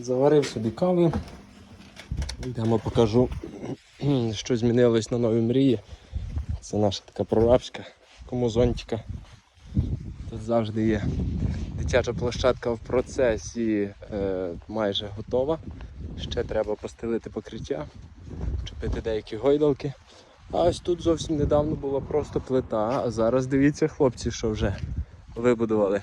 Заварив собі каву. Йдемо покажу, що змінилось на новій мрії. Це наша така прорабська, комозонтика. Тут завжди є дитяча площадка в процесі е, майже готова. Ще треба постелити покриття, чепити деякі гойдалки. А ось тут зовсім недавно була просто плита, а зараз дивіться, хлопці, що вже вибудували.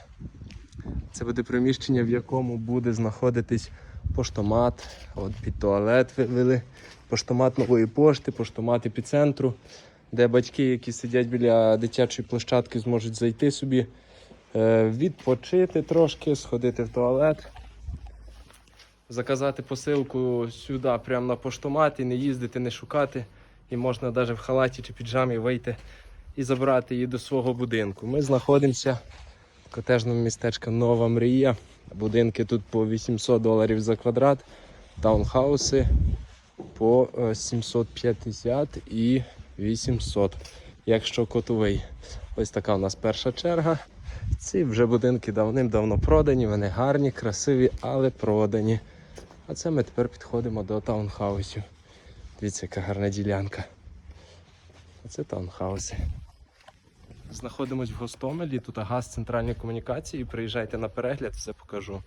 Це буде приміщення, в якому буде знаходитись поштомат. От під туалет вивели, поштомат нової пошти, поштомат епіцентру, де батьки, які сидять біля дитячої площадки, зможуть зайти собі, е, відпочити трошки, сходити в туалет, заказати посилку сюди, прямо на поштомат, і не їздити, не шукати. І можна навіть в халаті чи піджамі вийти і забрати її до свого будинку. Ми знаходимося в котежному містечку Нова Мрія. Будинки тут по 800 доларів за квадрат, таунхауси по е, 750 і 800, якщо котовий. Ось така у нас перша черга. Ці вже будинки давним-давно продані, вони гарні, красиві, але продані. А це ми тепер підходимо до таунхаусів. Дивіться, яка гарна ділянка. Оце таунхауси. Знаходимось в Гостомелі, тут газ центральні комунікації. Приїжджайте на перегляд, все покажу.